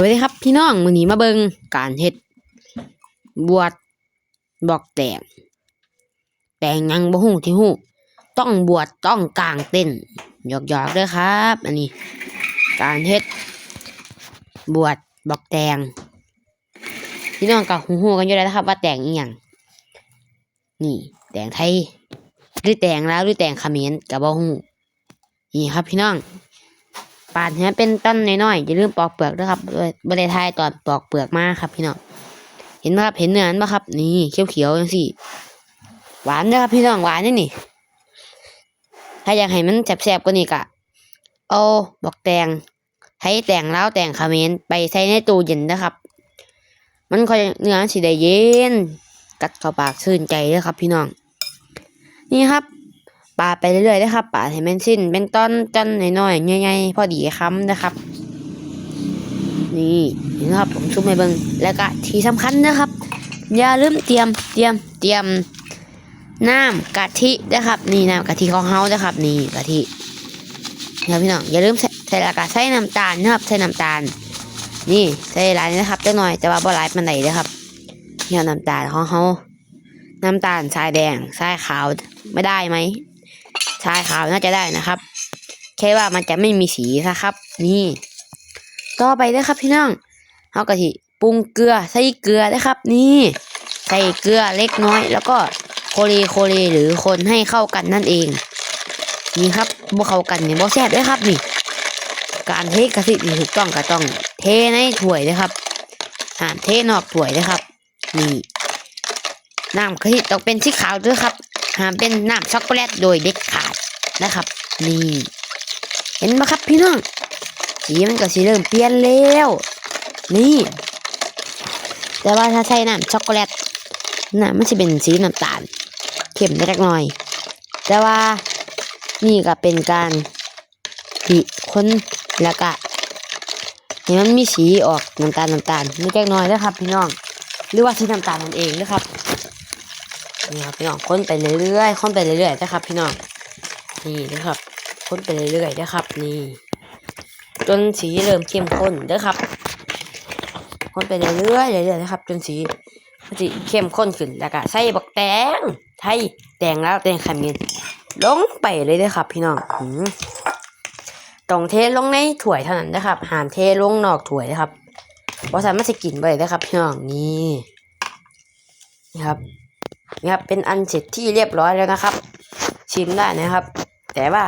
วัสดีครับพี่น้องมือนีมาเบิงการเฮ็ดบวชบอกแตงแต่งยังบ่ฮู้ที่ฮู้ต้องบวชต้องกางเต้นหยอกๆเด้อครับ อันนี้ การเฮ็ดบวชบอกแตงพี่น้องก็ฮู้ๆกันอยู่แล้วนะครับ ว่าแตงอีหยังนี่แตงไทยหรือแตงลาวหรือแตงเขมรก็บ่ฮู้นี่ครับพี่น้อง ปาดให้เป็นต้นน้อยๆอย่าลืมปอกเปลือกด้วยครับบริทายตอนปอกเปลือกมาครับพี่น้องเห็นไหมครับเห็นเนื้อนั้นไหมครับ นี่เขียวๆจังสิหวานนะครับพี่น้องหวานนี่นี่ ถ้าอยากให้มันแซ่บๆกว่านี้ก็เอาบอกแตงให้แตงแล้วแตงคาเมนไปใส่ในตู้เย็นนะครับ มันค่อยเนื้อสีได้เย็น กัดเข้าปากชื่นใจเลยครับพี่น้อง นี่ครับ ปาไปเรื่อยๆนะครับปาให้มันสิ้นเป็นต้นจันน้อยๆใหญ่ๆพอดีคำนะครับ นี่นไหมครับผมชุบให้เบิงแล้วก็ที่สำคัญนะครับ อย่าลืมเตรียมเตรียมเตรียมน้ำกะทินะครับ นี่น้ำกะทิของเฮานะครับ นี่กะทินะพี่น้องอย่าลืมใส่ละกะใส่น้ำตาลนะครับใส่น้ำตาล นี่ใส่หลายนะครับจักหน่อยแต่ว่าบ่หลายปานใดนะครับเนี่ยน้ำตาลของเฮาน้ำตาลทรายแดงทรายขาวไม่ได้ไหม ชายขาวน่าจะได้นะครับ แค่ว่ามันจะไม่มีสีนะครับ นี่ ต่อไปเลยครับพี่น้องเอากะทิปรุงเกลือใส่เกลือนะครับ นี่ใส่เกลือเล็กน้อย แล้วก็โคเลโคเลหรือคนให้เข้ากันนั่นเอง นี่ครับบ่เข้ากันเนี่ยบ่แซ่บด้วยครับนี่ การเทกะทิที่ถูกต้องก็ต้อง เทในถ้วยนะครับห้ามเทนอกถ้วยนะครับ นี่น้ำกะทิต้องเป็นสีขาวด้วยครับหามเป็นน้ำช็อกโกแลตโดยเด็ดขาด นะครับ นี่ เห็นไหมครับพี่น้อง สีมันก็สีเริ่มเปลี่ยนแล้ว นี่ แต่ว่าถ้าใส่น้ำช็อกโกแลตน้ำมันจะเป็นสีน้ำตาลเข้มเล็กน้อย แต่ว่านี่ก็เป็นการที่คนแล้วก็ให้มันมีสีออกน้ำตาลน้ำตาลนิดเล็กน้อยนะครับ พี่น้อง หรือว่าสีน้ำตาลนั่นเองนะครับนี่ครับพี่น้องค้นไปเรื่อยๆค้นไปเรื่อยๆนะครับพี่น้อง นี่นะครับค้นไปเรื่อยๆนะครับ นี่จนสีเริ่มเข้มข้นเด้อครับค้นไปเรื่อยๆเรื่อยๆนะครับ จนสีมันสิเข้มข้นขึ้นแล้วก็ใส่บักแตงไทยแตงแล้วแตงขมิ้นลงไปเลยเด้อครับ พี่น้องต้องเทลงในถ้วยเท่านั้นนะครับห้ามเทลงนอกถ้วยนะครับเพราะฉะนั้นมันจะกินไปนะครับ พี่น้องนี่นี่ครับนี่ครับเป็นอันเสร็จที่เรียบร้อยแล้วนะครับ ชิมได้นะครับ แต่ว่า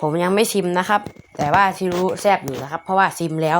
ผมยังไม่ชิมนะครับ แต่ว่าที่รู้แซ่บอยู่นะครับ เพราะว่าชิมแล้ว